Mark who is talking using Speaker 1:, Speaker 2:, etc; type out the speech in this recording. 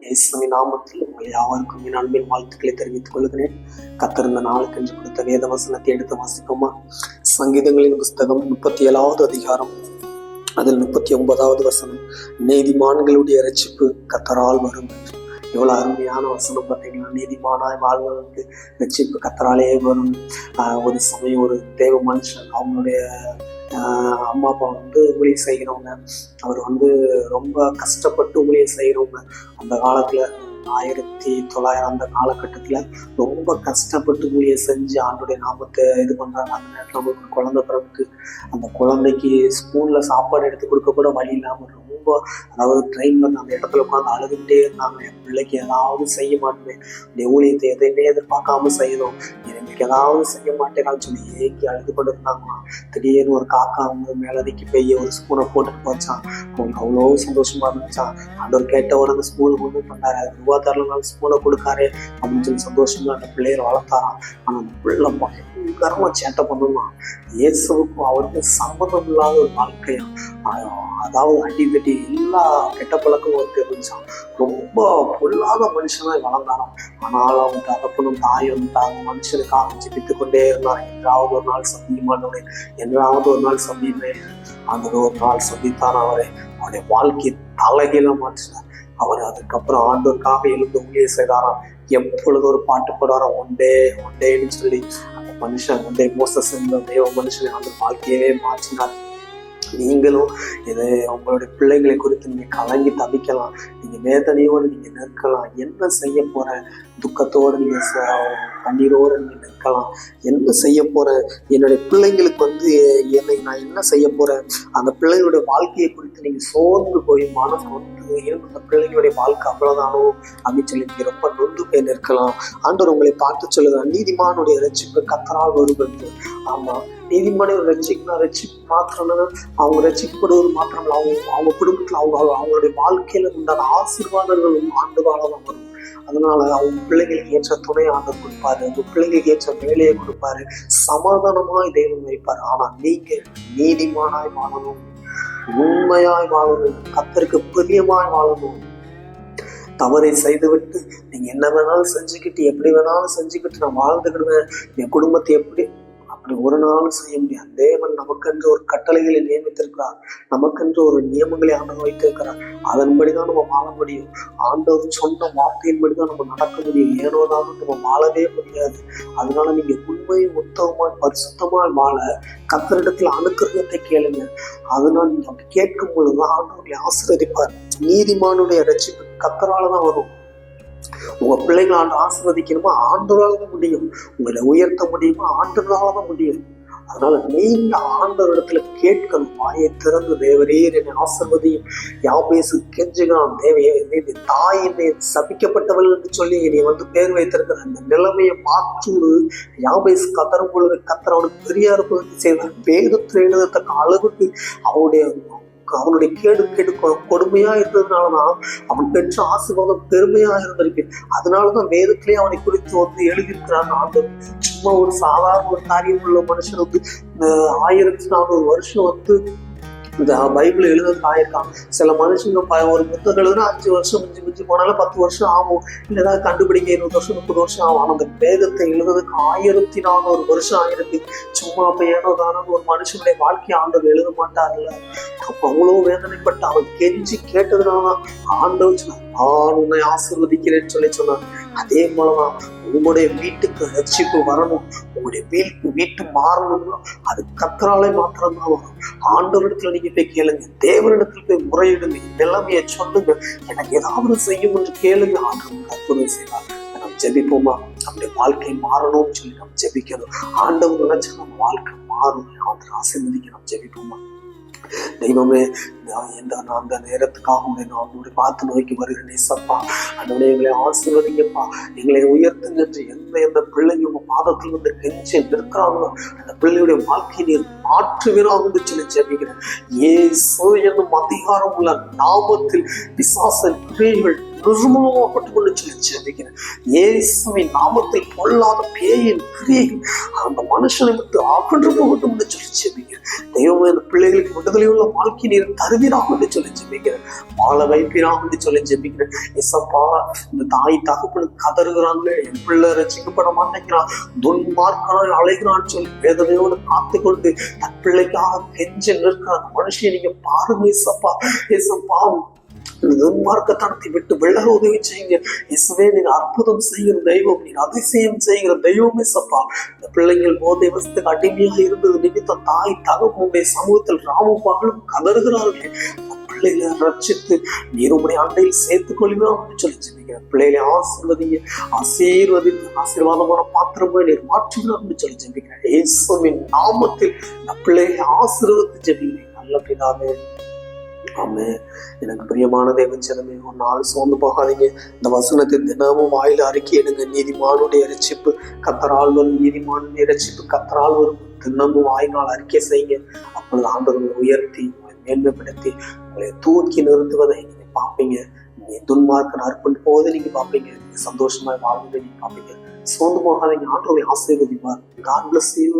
Speaker 1: இயேசுவின் நாமத்தில் உங்கள் யாவருக்கும் என் அன்பின் வாழ்த்துக்களை தெரிவித்துக் கொள்கிறேன். கத்திருந்த நாளுக்கு என்று கொடுத்த வேத வசனத்தை எடுத்து வாசிப்போமா? சங்கீதங்களின் புஸ்தகம் முப்பத்தி ஏழாவது அதிகாரம் அதில் முப்பத்தி ஒன்பதாவது வசனம் நீதிமான்களுடைய ரட்சிப்பு கத்தரால் வரும். என்று எவ்வளவு அருமையான வசனம் பார்த்தீங்கன்னா நீதிமானாய் வாழ்வதற்கு ரட்சிப்பு கத்தராலே வரும். ஆஹ் ஒரு சமயம் ஒரு தேவ மனுஷன் அவங்களுடைய அம்மா அப்பா வந்து ஊழியர் செய்கிறவங்க அவர் வந்து ரொம்ப கஷ்டப்பட்டு ஊழியர் செய்கிறவங்க அந்த காலத்துல ஆயிரத்தி தொள்ளாயிரம் அந்த காலகட்டத்தில் ரொம்ப கஷ்டப்பட்டு ஊழியம் செஞ்சு ஆண்டுடைய நாமத்தை இது பண்ணுறாங்க அந்த நேரத்தில் அவங்களுக்கு குழந்தை பிறகு அந்த குழந்தைக்கு ஸ்கூலில் சாப்பாடு எடுத்து கொடுக்க கூட வழி இல்லாமல் ரொம்ப அதாவது ட்ரெயின் வந்து அந்த இடத்துல உட்காந்து அழுதுகிட்டே இருந்தாங்க. என் பிள்ளைக்கு ஏதாவது செய்ய மாட்டேன். இந்த ஊழியத்தை எதையுமே எதிர்பார்க்காம செய்யணும். எனக்கு ஏதாவது செய்ய மாட்டேனான்னு சொல்லி ஏக்கி அழுது கொண்டு இருந்தாங்களாம் திடீர்னு ஒரு காக்கா அவங்க மேலதிக்கு போய் ஒரு ஸ்பூனை போட்டுட்டு போச்சான் அவங்களுக்கு அவ்வளோ சந்தோஷமா இருந்துச்சான் ஆண்டவர் கேட்ட உடனே ஸ்கூலுக்கு வந்து பண்ணாரு அது ரூபா தரலனாலும் ஸ்பூனை கொடுக்காரு அப்படின்னு சொல்லி சந்தோஷமா அந்த பிள்ளையர் வளர்த்தாராம். ஆனால் அந்த பிள்ளை பயங்கரமா சேட்டை பண்ணுமா? இயேசுவுக்கும் அவருக்கும் சம்மந்தம் இல்லாத ஒரு வாழ்க்கையா? அதாவது அடி தட்டி எல்லா கெட்ட பழக்கமும் அவருக்கு இருந்துச்சான் ரொம்ப பொல்லாத மனுஷனாய் வளர்ந்தாராம். ஆனால் அவன் தகப்பனும் தாயும் அந்த மனுஷனுக்காக ஜெபித்து கொண்டே இருந்தார். என்றாவது ஒரு நாள் சந்தியுமானவனே என்றாவது ஒரு நாள் சந்திப்பேன். அந்த ஒரு நாள் சந்தித்தான் அவரை. அவருடைய வாழ்க்கையை தலைகீழ மாற்றினார். அவர் அதுக்கப்புறம் ஆண்டோருக்காக எழுந்து ஊழியர் செய்தாராம். எப்பொழுது ஒரு பாட்டு போடாராம் ஒண்டே ஒண்டேன்னு சொல்லி அந்த மனுஷன் ஒண்டே மோசஸ் தேவ மனுஷனை அந்த வாழ்க்கையவே மாற்றினார். நீங்களும் இது உங்களுடைய பிள்ளைகளை குறித்து நீங்க கலங்கி தவிக்கலாம். நீங்க வேதனையோடு நீங்க நிற்கலாம். என்ன செய்ய போற துக்கத்தோடு நீங்க ச- கண்ணீரோடு நீங்க நிற்கலாம். என்ன செய்ய போறேன் என்னுடைய பிள்ளைங்களுக்கு வந்து என்னை நான் என்ன செய்ய போறேன்? அந்த பிள்ளைகளுடைய வாழ்க்கையை குறித்து நீங்க சோர்ந்து போய் மனம் நொந்து ஏன் அந்த பிள்ளைகளுடைய வாழ்க்கை அவ்வளவுதானோ அப்படின்னு சொல்லி நீங்க ரொம்ப நொந்து போய் நிற்கலாம். ஆண்டவர் உங்களை பார்த்து சொல்லுகிறார் நீதிமானுடைய ரட்சிப்பு கத்தரால் வருவது ஆமா நீதிமன்ற ரசிக்கணும் ரசிப்பு மாத்திரம் அவங்க ரசிக்கப்படுவது மாத்திரம் அவங்க அவங்க குடும்பத்துல அவங்க அவங்க- அவங்களுடைய வாழ்க்கையில உண்டான ஆசீர்வாதங்களும் ஆண்டு காலம் வரும். அதனால அவங்க பிள்ளைகளுக்கு ஏற்ற துணை ஆண்டு கொடுப்பாரு உங்க பிள்ளைகளுக்கு ஏற்ற வேலையை கொடுப்பாரு சமாதானமாய் தெய்வம் வைப்பாரு ஆனா நீங்க நீதிமானாய் வாழணும். உண்மையாய் வாழணும் கத்தருக்கு பிரியமாய் வாழணும் தவறை செய்துவிட்டு நீங்க என்ன வேணாலும் செஞ்சுக்கிட்டு எப்படி வேணாலும் செஞ்சுக்கிட்டு நான் வாழ்ந்துக்கிடுவேன். என் குடும்பத்தை எப்படி அப்படி ஒரு நாளும் செய்ய முடியாது. தேவன் நமக்கென்று ஒரு கட்டளைகளை நியமித்திருக்கிறார். நமக்கென்று ஒரு நியமங்களை ஆண்டவர் வைத்திருக்கிறார். அதன்படி தான் நம்ம வாழ முடியும். ஆண்டவர் சொன்ன வார்த்தையின்படி தான் நம்ம நடக்க முடியும். ஏனோதான் நம்ம வாழவே முடியாது. அதனால நீங்க உண்மை உத்தவமாய் பரிசுத்தமாய் வாழ கத்தரிடத்துல அனுக்கிரகத்தை கேளுங்க. அதனால நீங்க அப்படி கேட்கும் பொழுது ஆண்டவர்களை ஆசீர்வதிப்பார். நீதிமானுடைய ரட்சிப்பு கத்தரால தான் வரும். உங்க பிள்ளைகளை ஆண்டு ஆசீர்வதிக்கணுமா ஆண்டவரால் தான் முடியும். உங்களை உயர்த்த முடியுமா ஆண்டவரால் தான் முடியும். அதனால நீண்ட ஆண்டவரிடத்துல கேட்கணும். வாயை திறந்து தேவரீர் என்னை ஆசிர்வதியும் யாபேசு கெஞ்சுகிறான். தேவையே நீ தாய் என்னை சபிக்கப்பட்டவள் என்று சொல்லி என்னை வந்து பேர் வைத்திருக்கிற அந்த நிலைமையை மாற்று யாபேசு கத்தரும் பொழுது கத்தர் அவனுக்கு பெரிய அற்புதத்தை செய்தார் வேதத்தில் எழுதத்தக்க அளவுக்கு அவனுடைய அவனுடைய கேடு கேடு கொ- கொடுமையா இருந்ததுனாலதான் அவன் பெற்ற ஆசீர்வாதம் பெருமையா இருந்திருக்கு. அதனாலதான் வேதத்திலே அவனை குறித்து வந்து எழுதியிருக்கிறான் ஆண்டு சும்மா ஒரு சாதாரண ஒரு காரியம் உள்ள மனுஷன் வந்து ஆயிரத்தி நானூறு வருஷம் வந்து இந்த பைபிள் எழுதுறது ஆயிருக்கான். சில மனுஷங்க ப- ஒரு புத்தகம் எழுதுனா அஞ்சு வருஷம் மிஞ்சி மிஞ்சி போனாலும் பத்து வருஷம் ஆகும். இல்லைனா கண்டுபிடிக்க இருபது வருஷம் முப்பது வருஷம் ஆகும். அந்த வேதத்தை எழுதுறதுக்கு ஆயிரத்தி நானூறு வருஷம் ஆயிருக்கு. சும்மா அப்ப ஏனோ தானோ ஒரு மனுஷனுடைய வாழ்க்கையை ஆண்டவர் எழுத மாட்டார்ல. அப்ப அவ்வளவு வேதனைப்பட்டு அவன் கெஞ்சி கேட்டதுனாலதான் ஆண்டவர் சொன்னார் நான் உன்னை ஆசிர்வதிக்கிறேன்னு சொல்லி சொன்னார். அதே போலதான் உங்களுடைய வீட்டுக்கு ரட்சிப்பு வரணும். உங்களுடைய வீட்டு வீட்டு மாறணும்னா அது கத்தராலே மாத்திரம்தான் வரும். ஆண்டவரிடத்துல நீங்க போய் கேளுங்க. தேவரிடத்துல போய் முறையிடுங்க. நிலைமையை சொல்லுங்க. எனக்கு ஏதாவது செய்யும் என்று கேளுங்க. ஆண்டவர் அற்புதம் செய்வார். நம்ம ஜெபிப்போமா? நம்முடைய வாழ்க்கை மாறணும்னு சொல்லி நம்ம ஜெபிக்கணும். ஆண்டவர் நினைச்சா நம்ம வாழ்க்கை மாறும். ஆண்டவர் மதிக்க நம்ம ஜெபிப்போமா? தெய்வமே அந்த நேரத்துக்காக உங்களை நான் உங்களுடைய பார்த்து நோக்கி வருகிறேன் சப்பா அதோட எங்களை ஆசீர்வதிங்கப்பா. எங்களை உயர்த்துங்க என்று எந்த எந்த பிள்ளைங்க உங்க பாதத்தில் வந்து கெஞ்சி நிற்கிறாங்களோ அந்த பிள்ளையுடைய வாழ்க்கையை நீர் மாற்றுவீராக என்று சொல்லி ஜெபிக்கிறேன். ஏசு என்னும் அதிகாரம் உள்ள நாமத்தில் பிசாசன் கிரியைகள் நிர்மூலமாகப்பட்டு கொண்டு சொல்லி ஜெபிக்கிறேன் இயேசுவின் நாமத்தில் பொல்லாத பேயின் கிரியையும் அந்த மனுஷனை விட்டு அகன்று போகட்டும் என்று சொல்லி ஜெபிக்கிறேன் தெய்வம் அந்த பிள்ளைகளுக்கு விடுதலையுள்ள வாழ்க்கை நீர் தருவீராக என்று சொல்லி ஜெபிக்கிறேன் வாழ வைப்பீராக என்று சொல்லி ஜெபிக்கிறேன் இசப்பா இந்த தாய் தகப்பனு கதறுகிறாங்களே என் பிள்ளை ரசிக்கப்பட மாட்டேங்கிறான் துன்மார்க்கனாய் அழைகிறான்னு சொல்லி வேதனையோடு காத்துக்கொண்டு தன் பிள்ளைக்காக கெஞ்ச நிற்கிற அந்த மனுஷன் நீங்க பாருங்க இசப்பா இசப்பா துன்மார்க்கத்தனத்தை விட்டு விலக உதவி செய்யுங்க. இசுவே நீங்க அற்புதம் செய்கிற தெய்வம் நீங்க அதிசயம் செய்கிற தெய்வமே சப்பா. இந்த பிள்ளைங்கள் போதை வசத்துக்கு அடிமையாக இருந்தது நிமித்தம் தாய் தகவனுடைய சமூகத்தில் ராமும் பகலும் கதறுகிறார்கள். பிள்ளைகளை ரட்சித்து நீர் உடைய அண்டையில் சேர்த்துக் கொள்ளுவோம் அப்படின்னு சொல்லி ஜெபிக்கிறேன். பிள்ளைகளை ஆசீர்வதிங்க. ஆசீர்வதித்து ஆசீர்வாதமான பாத்திரமா நீர் மாற்றுகிறோம் அப்படின்னு சொல்லி ஜெபிக்கிறேன். இயேசுவின் நாமத்தில் இந்த பிள்ளைகளை ஆசீர்வதித்து ஜெபிக்கிறேன். நல்ல பிதாவே ஆமே எனக்கு பிரியமான தேவச்சனமே ஒரு நாள் சோர்ந்து போகாதீங்க. இந்த வசனத்தை தினமும் வாயில் அறிக்கை எடுங்க. நீதிமானுடைய ரட்சிப்பு கத்தரால் வரும் நீதிமானுடைய ரட்சிப்பு கத்தரால் வரும். தினமும் வாயினால் அறிக்கை செய்யுங்க. அப்பொழுது ஆண்டவர்களை உயர்த்தி உங்களை மேன்மைப்படுத்தி உங்களை தூக்கி நிறுத்துவதை நீங்கள் பார்ப்பீங்க. நீங்கள் துன்மார்க்கன் அர்ப்பணிக்கும் போது நீங்கள் பார்ப்பீங்க. நீங்கள் சந்தோஷமாக வாழ்வதை நீங்கள் பார்ப்பீங்க. சோர்ந்து போகாதீங்க. ஆண்டவர்களை ஆசீர்வதிப்பார். God bless you